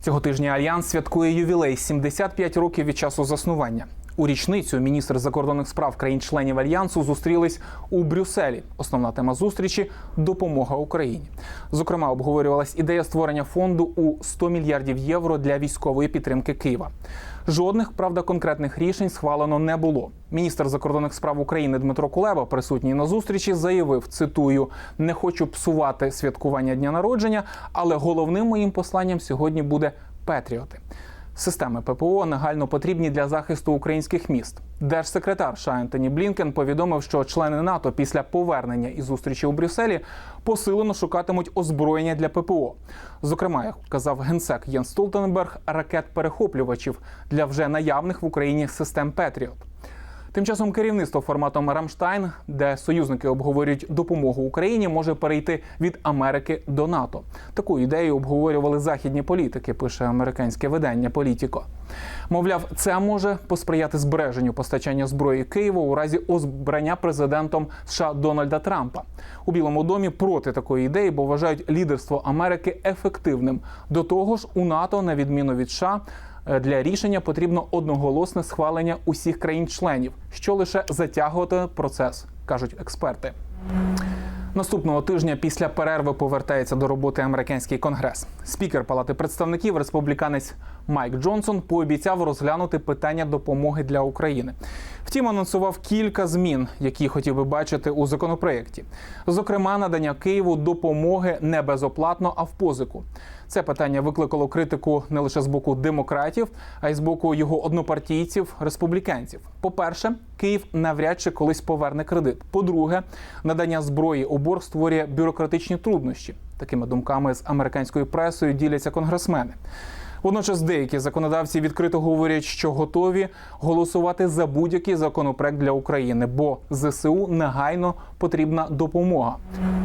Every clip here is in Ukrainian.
Цього тижня альянс святкує ювілей 75 років від часу заснування. У річницю міністр закордонних справ країн-членів альянсу зустрілись у Брюсселі. Основна тема зустрічі допомога Україні. Зокрема, обговорювалась ідея створення фонду у 100 мільярдів євро для військової підтримки Києва. Жодних правда конкретних рішень схвалено не було. Міністр закордонних справ України Дмитро Кулеба, присутній на зустрічі, заявив: цитую: не хочу псувати святкування дня народження, але головним моїм посланням сьогодні буде Петріоти. Системи ППО нагально потрібні для захисту українських міст. Держсекретар США Блінкен повідомив, що члени НАТО після повернення і зустрічі у Брюсселі посилено шукатимуть озброєння для ППО. Зокрема, як казав генсек Єн Столтенберг, ракет-перехоплювачів для вже наявних в Україні систем Петріот. Тим часом керівництво форматом Рамштайн, де союзники обговорюють допомогу Україні, може перейти від Америки до НАТО. Таку ідею обговорювали західні політики. Пише американське видання Політіко. Мовляв, це може посприяти збереженню постачання зброї Києву у разі озбрання президентом США Дональда Трампа. У Білому домі проти такої ідеї, бо вважають лідерство Америки ефективним. До того ж, у НАТО, на відміну від США, для рішення потрібно одноголосне схвалення усіх країн-членів, що лише затягувати процес, кажуть експерти. Наступного тижня після перерви повертається до роботи американський конгрес. Спікер Палати представників, республіканець Майк Джонсон, пообіцяв розглянути питання допомоги для України. Втім, анонсував кілька змін, які хотів би бачити у законопроєкті. Зокрема, надання Києву допомоги не безоплатно, а в позику. Це питання викликало критику не лише з боку демократів, а й з боку його однопартійців республіканців. По-перше, Київ навряд чи колись поверне кредит. По-друге, надання зброї у борг створює бюрократичні труднощі. Такими думками з американською пресою діляться конгресмени. Водночас деякі законодавці відкрито говорять, що готові голосувати за будь-який законопроект для України, бо ЗСУ негайно потрібна допомога.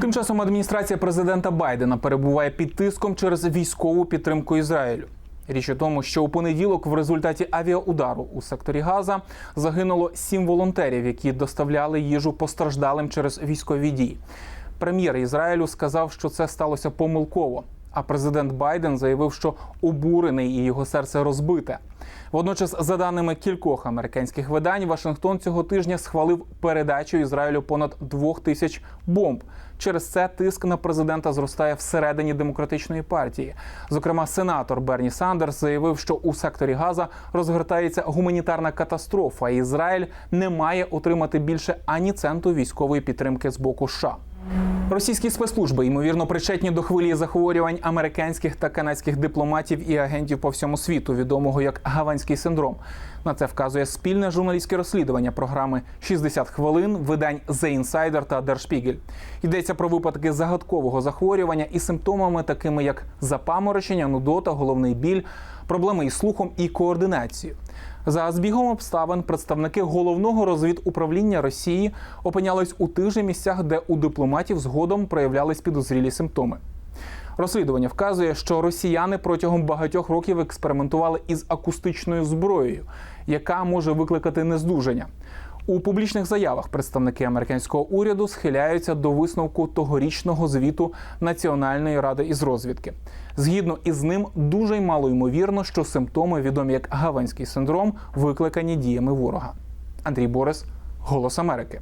Тим часом адміністрація президента Байдена перебуває під тиском через військову підтримку Ізраїлю. Річ у тому, що у понеділок в результаті авіаудару у секторі Газа загинуло сім волонтерів, які доставляли їжу постраждалим через військові дії. Прем'єр Ізраїлю сказав, що це сталося помилково. А президент Байден заявив, що обурений і його серце розбите. Водночас, за даними кількох американських видань, Вашингтон цього тижня схвалив передачу Ізраїлю понад двох тисяч бомб. Через це тиск на президента зростає всередині демократичної партії. Зокрема, сенатор Берні Сандерс заявив, що у секторі Газа розгортається гуманітарна катастрофа. і Ізраїль не має отримати більше ані центу військової підтримки з боку США. Російські спецслужби ймовірно причетні до хвилі захворювань американських та канадських дипломатів і агентів по всьому світу, відомого як гаванський синдром. На це вказує спільне журналістське розслідування програми «60 хвилин видань The Insider та Spiegel. Йдеться про випадки загадкового захворювання і симптомами, такими як запаморочення, нудота, головний біль, проблеми із слухом і координацією. За збігом обставин представники головного розвідуправління Росії опинялись у тих же місцях, де у дипломатів згодом проявлялись підозрілі симптоми. Розслідування вказує, що росіяни протягом багатьох років експериментували із акустичною зброєю, яка може викликати нездужання. У публічних заявах представники американського уряду схиляються до висновку тогорічного звіту Національної ради із розвідки. Згідно із ним, дуже й мало ймовірно, що симптоми, відомі як гаванський синдром, викликані діями ворога. Андрій Борис, Голос Америки.